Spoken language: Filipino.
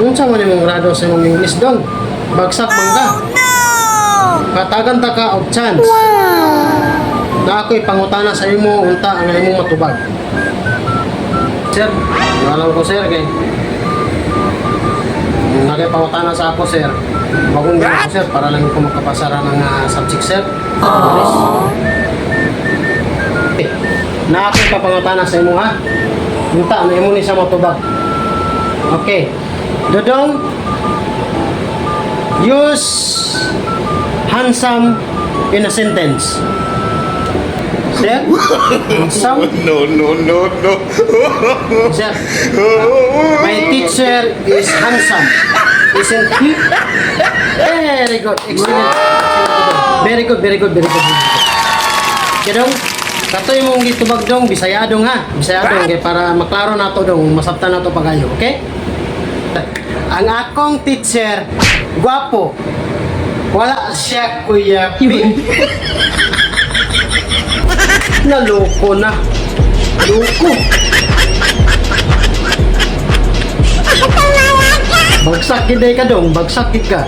Unsa man imong grado sa imong English dong? Bagsak man ka. Katagan ta ka og chance. Na ako'y pangutana sa imo unta ang imong matubag. Sir, alam ko sir kay Nagay pangutana sa ako sir. Bagong gina ko sir para lang ko makapasara ng ah, subject sir. Eh, na ako'y papangutana sa imo ha. Unta na imo ni sa matubag. Okay. Dodong, use handsome in a sentence. Sir? Handsome? No, no, no, no. Sir, my teacher is handsome. Isn't he? Very good. Excellent. Very good, very good, very good. Kaya dong, kato yung mong litubag dong, bisaya dong ha. Bisaya dong, kaya para maklaro na to dong, masabtan na to pagayo, okay? Ang akong teacher, gwapo. Wala siya kuya P. Naloko na. Loko. Bagsak gid ka dong, bagsak ka.